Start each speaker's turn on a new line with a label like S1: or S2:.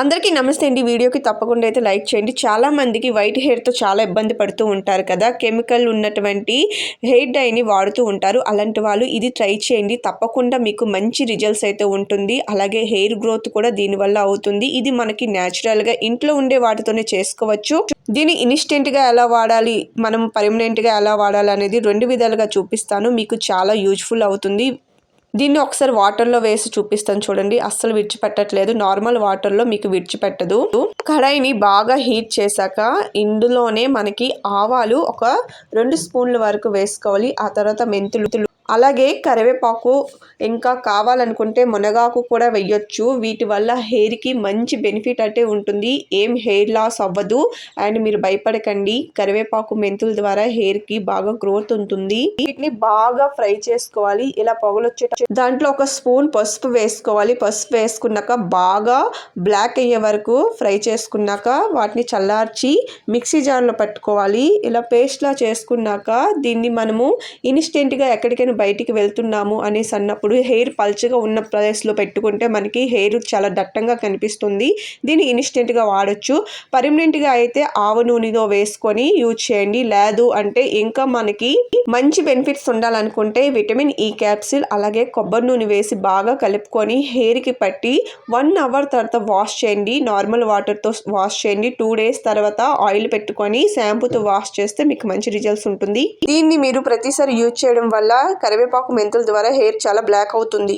S1: అందరికీ నమస్తే అండి. వీడియోకి తప్పకుండా అయితే లైక్ చేయండి. చాలా మందికి వైట్ హెయిర్తో చాలా ఇబ్బంది పడుతూ ఉంటారు కదా. కెమికల్ ఉన్నటువంటి హెయిర్ డైని వాడుతూ ఉంటారు. అలాంటి వాళ్ళు ఇది ట్రై చేయండి. తప్పకుండా మీకు మంచి రిజల్ట్స్ అయితే ఉంటుంది. అలాగే హెయిర్ గ్రోత్ కూడా దీనివల్ల అవుతుంది. ఇది మనకి న్యాచురల్గా ఇంట్లో ఉండే వాటితోనే చేసుకోవచ్చు. దీన్ని ఇన్స్టెంట్గా ఎలా వాడాలి? మనం పర్మనెంట్గా ఎలా వాడాలి అనేది రెండు విధాలుగా చూపిస్తాను. మీకు చాలా యూజ్ఫుల్ అవుతుంది. దీన్ని ఒకసారి వాటర్లో వేసి చూపిస్తాను చూడండి. అస్సలు విడిచిపెట్టట్లేదు. నార్మల్ వాటర్లో మీకు విడిచిపెట్టదు. కడాయిని బాగా హీట్ చేశాక ఇందులోనే మనకి ఆవాలు ఒక రెండు స్పూన్ల వరకు వేసుకోవాలి. ఆ తర్వాత మెంతులు అలాగే కరివేపాకు ఇంకా కావాలనుకుంటే మునగాకు కూడా వెయ్యొచ్చు. వీటి వల్ల హెయిర్కి మంచి బెనిఫిట్ అంటే ఉంటుంది. ఏం హెయిర్ లాస్ అవ్వదు. అండ్ మీరు భయపడకండి. కరివేపాకు మెంతుల ద్వారా హెయిర్కి బాగా గ్రోత్ ఉంటుంది. వీటిని బాగా ఫ్రై చేసుకోవాలి. ఇలా పొగలు దాంట్లో ఒక స్పూన్ పసుపు వేసుకోవాలి. పసుపు వేసుకున్నాక బాగా బ్లాక్ అయ్యే వరకు ఫ్రై చేసుకున్నాక వాటిని చల్లార్చి మిక్సీ జార్లో పెట్టుకోవాలి. ఇలా పేస్ట్లా చేసుకున్నాక దీన్ని మనము ఇన్స్టెంట్గా ఎక్కడికైనా బయటికి వెళ్తున్నాము అనేసి అన్నప్పుడు హెయిర్ పల్చగా ఉన్న ప్లేస్లో పెట్టుకుంటే మనకి హెయిర్ చాలా దట్టంగా కనిపిస్తుంది. దీన్ని ఇన్స్టెంట్గా వాడచ్చు. పర్మనెంట్గా అయితే ఆవ నూనెలో వేసుకొని యూజ్ చేయండి. లేదు అంటే ఇంకా మనకి మంచి బెనిఫిట్స్ ఉండాలనుకుంటే విటమిన్ ఈ క్యాప్సిల్ అలాగే కొబ్బరి నూనె వేసి బాగా కలుపుకొని హెయిర్కి పట్టి వన్ అవర్ తర్వాత వాష్ చేయండి. నార్మల్ వాటర్తో వాష్ చేయండి. టూ డేస్ తర్వాత ఆయిల్ పెట్టుకొని షాంపూతో వాష్ చేస్తే మీకు మంచి రిజల్ట్స్ ఉంటుంది. దీన్ని మీరు ప్రతిసారి యూజ్ చేయడం వల్ల కరివేపాకు మెంతుల ద్వారా హెయిర్ చాలా బ్లాక్ అవుతుంది.